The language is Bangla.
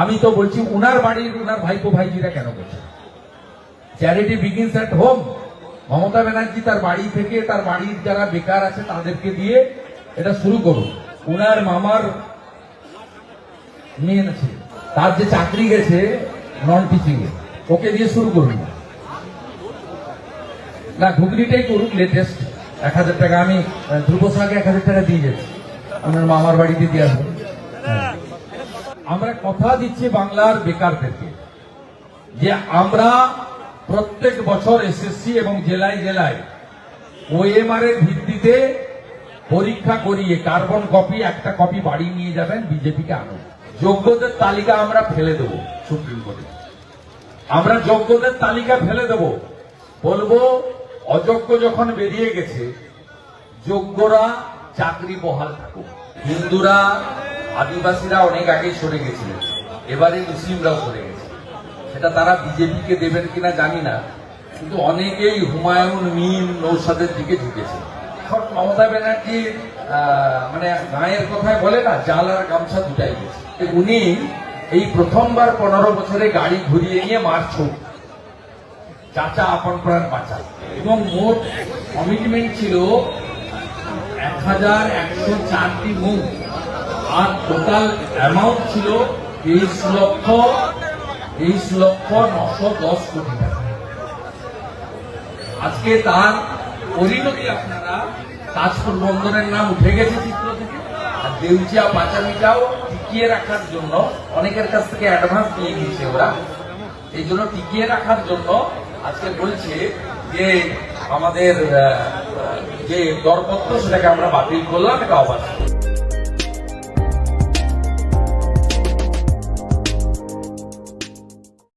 আমি তো বলছি, উনার বাড়ির উনার ভাইপো ভাইজিরা কেন করছে? Charity begins at home Mamata Banerjee তার বাড়ি থেকে, তার বাড়ির যারা বেকার আছে তাদেরকে দিয়ে এটা শুরু করুন। উনার মামার মেয়ে আছে, তার যে চাকরি গেছে নন টিচিং এ, ওকে দিয়ে শুরু করুন। না, ঘুগনিটাই করুক লেটেস্ট এক হাজার টাকা, আমি ধ্রুব সাহাকে এক হাজার টাকা দিয়ে যাচ্ছি। আপনার মামার বাড়িতে দিয়ে আসব। আমরা কথা দিচ্ছি বাংলার বেকারদেরকে যে আমরা প্রত্যেক বছর এসএসসি এবং জেলায় জেলায় ওএমআর এর ভিত্তিতে পরীক্ষা করিয়ে কার্বন কপি একটা কপি বাড়ি নিয়ে যাবেন, বিজেপিকে আনুন। যোগ্যদের তালিকা আমরা ফেলে দেব সুপ্রিম কোর্টে। আমরা যোগ্যদের তালিকা ফেলে দেব। বলব, অযোগ্য যখন বেরিয়ে গেছে, যোগ্যরা চাকরি বহাল থাকুক। হিন্দুরা আদিবাসীরা অনেক আগে সরে গেছিলেন এবারে মুসলিমরাও সরে গেছে। সেটা তারা বিজেপিকে দেবেন কিনা জানি না, কিন্তু অনেকেই হুমায়ুন, মিম, নৌসাদের দিকে ঝুঁকেছে। এখন মমতা ব্যানার্জি মানে গায়ের কথায় বলে না, জাল আর গামছা দুটাই গেছে উনি এই প্রথমবার পনেরো বছরে গাড়ি ঘুরিয়ে নিয়ে মারছুক চাচা আপন প্রাণ বাঁচা এবং মোট কমিটমেন্ট ছিল এক হাজার একশো চারটি মুখ আর টোটাল অ্যামাউন্ট ছিল তেইশ লক্ষ তেইশ লক্ষ নশো দশ কোটি টাকা। আজকে তার পরিণতি আপনারা তাজপুর বন্দরের নাম উঠে গেছে চিত্র থেকে। আর দেউচিয়া পাচামিটাও টিকিয়ে রাখার জন্য, অনেকের কাছ থেকে অ্যাডভান্স নিয়ে নিয়েছে ওরা। এই জন্য টিকিয়ে রাখার জন্য আজকে বলছে যে আমাদের যে দরপত্র সেটাকে আমরা বাতিল করলাম, এটা অবাধ।